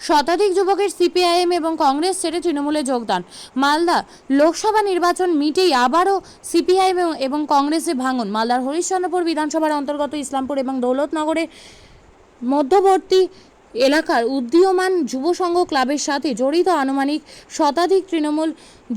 শতাধিক যুবকের সিপিআইএম এবং কংগ্রেস ছেড়ে তৃণমূলে যোগদান। মালদা লোকসভা নির্বাচন মিটেই আবারও সিপিআইএম এবং কংগ্রেসে ভাঙন। মালদার হরিশ্চন্দ্রপুর বিধানসভার অন্তর্গত ইসলামপুর এবং দৌলতনগরে মধ্যবর্তী এলাকার উদীয়মান যুব সংঘ ক্লাবের সাথে জড়িত আনুমানিক শতাধিক তৃণমূল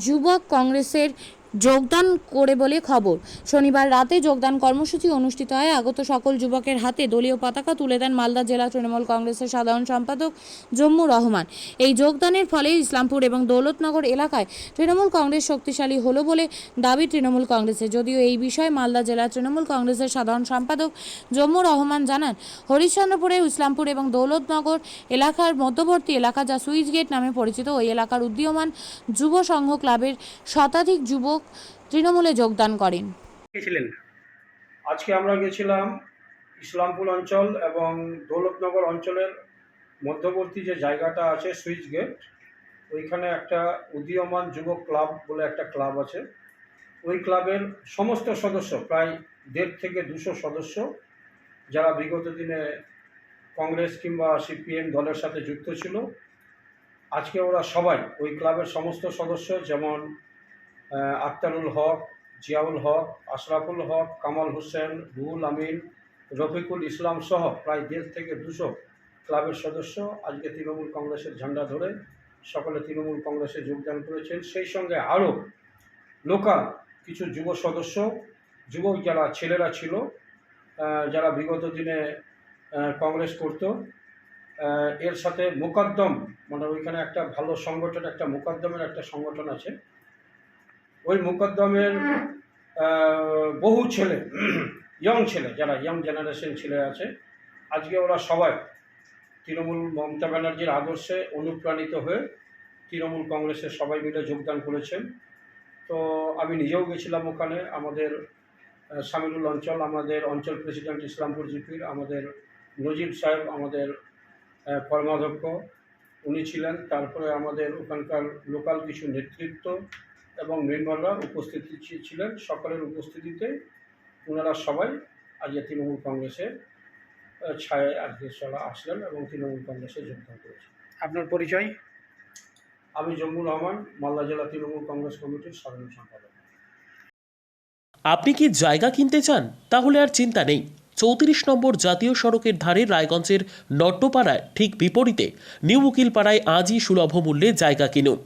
যুবক কংগ্রেসের যোগদান করে বলে খবর। শনিবার রাতে যোগদান কর্মসূচি অনুষ্ঠিত হয়। আগত সকল যুবকের হাতে দলীয় পতাকা তুলে দেন মালদা জেলা তৃণমূল কংগ্রেসের সাধারণ সম্পাদক জম্মু রহমান। এই যোগদানের ফলে ইসলামপুর এবং দৌলতনগর এলাকায় তৃণমূল কংগ্রেস শক্তিশালী হলো বলে দাবি তৃণমূল কংগ্রেসের। যদিও এই বিষয়ে মালদা জেলা তৃণমূল কংগ্রেসের সাধারণ সম্পাদক জম্মু রহমান জানান, হরিশ্চন্দ্রপুরে ইসলামপুর এবং দৌলতনগর এলাকার মধ্যবর্তী এলাকা যা সুইচ গেট নামে পরিচিত, ওই এলাকার উদীয়মান যুব সংঘ ক্লাবের শতাধিক যুবক তৃণমূলে যোগদান করেন। আজকে আমরা গেছিলাম ইসলামপুর অঞ্চল এবং দৌলতনগর অঞ্চলের মধ্যবর্তী যে জায়গাটা আছে সুইচ গেট, ওইখানে একটা উদীয়মান যুবক ক্লাব বলে একটা ক্লাব আছে। ওই ক্লাবের সমস্ত সদস্য, প্রায় দেড় থেকে দুশো সদস্য, যারা বিগত দিনে কংগ্রেস কিংবা সিপিএম দলের সাথে যুক্ত ছিল, আজকে ওরা সবাই ওই ক্লাবের সমস্ত সদস্য, যেমন আক্তারুল হক, জিয়াউল হক, আশরাফুল হক, কামাল হোসেন, রুহুল আমিন, রফিকুল ইসলাম সহ প্রায় দেড় থেকে দুশো ক্লাবের সদস্য আজকে তৃণমূল কংগ্রেসের ঝান্ডা ধরে সকলে তৃণমূল কংগ্রেসে যোগদান করেছেন। সেই সঙ্গে আরও লোকাল কিছু যুব সদস্য যুবক যারা ছেলেরা ছিল যারা বিগত দিনে কংগ্রেস করতো এর সাথে মোকদ্দম মানে ওইখানে একটা ভালো সংগঠন, একটা মোকদ্দমের একটা সংগঠন আছে। ওই মোকদ্দমের বহু ছেলে ইয়ং ছেলে, যারা ইয়ং জেনারেশন ছেলে আছে, আজকে ওরা সবাই তৃণমূল মমতা ব্যানার্জির আদর্শে অনুপ্রাণিত হয়ে তৃণমূল কংগ্রেসে সবাই মিলে যোগদান করেছেন। তো আমি নিজেও গেছিলাম ওখানে, আমাদের সামিলুল অঞ্চল, আমাদের অঞ্চল প্রেসিডেন্ট ইসলামপুর জিপির, আমাদের নজিব সাহেব, আমাদের কর্মাধ্যক্ষ, উনি ছিলেন। তারপরে আমাদের ওখানকার লোকাল কিছু নেতৃত্ব এবং মেম্বাররা উপস্থিত ছিলেন। সকলের উপস্থিতিতে ওনারা সবাই আজকে তৃণমূল কংগ্রেসে আহ, ছায় আজকে চলা আসলেন এবং তৃণমূল কংগ্রেসে যোগদান করেছেন। আপনার পরিচয়? আমি জম্মু রহমান মালদা জেলা তৃণমূল কংগ্রেস কমিটির সাধারণ সম্পাদক। আপনি কি জায়গা কিনতে চান? তাহলে আর চিন্তা নেই। চৌত্রিশ নম্বর জাতীয় সড়কের ধারে রায়গঞ্জের নট্টপাড়ায় ঠিক বিপরীতে নিউ উকিলপাড়ায় আজই সুলভ মূল্যে জায়গা কিনুন।